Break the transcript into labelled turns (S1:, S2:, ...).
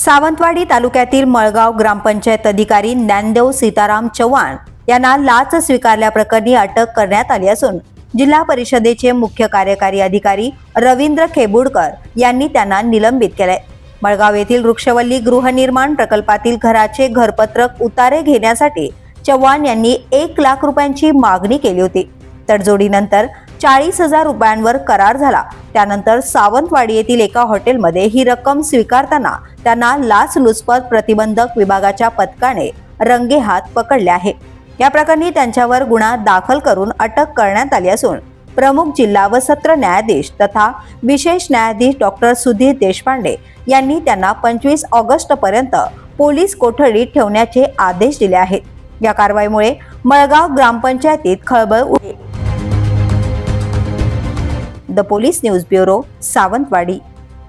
S1: सावंतवाडी तालुक्यातील मळगाव ग्रामपंचायत अधिकारी ज्ञानदेव सीताराम चव्हाण यांना लाच स्वीकारल्याप्रकरणी अटक करण्यात आली असून जिल्हा परिषदेचे मुख्य कार्यकारी अधिकारी रवींद्र खेबुडकर यांनी त्यांना निलंबित केलंय. मळगाव येथील वृक्षवल्ली गृहनिर्माण प्रकल्पातील घराचे घरपत्रक उतारे घेण्यासाठी चव्हाण यांनी एक लाख रुपयांची मागणी केली होती. तडजोडीनंतर चाळीस हजार रुपयांवर करार झाला. त्यानंतर सावंतवाडी येथील एका हॉटेलमध्ये ही रक्कम स्वीकारताना त्यांना लाचलुचपत प्रतिबंधक विभागाच्या पथकाने रंगेहात पकडले आहे. या प्रकरणी त्यांच्यावर गुन्हा दाखल करून अटक करण्यात आली असून प्रमुख जिल्हा व सत्र न्यायाधीश तथा विशेष न्यायाधीश डॉक्टर सुधीर देशपांडे यांनी त्यांना पंचवीस ऑगस्ट पर्यंत पोलीस कोठडीत ठेवण्याचे आदेश दिले आहेत. या कारवाईमुळे मळगाव ग्रामपंचायतीत खळबळ उडली the police news bureau Sawantwadi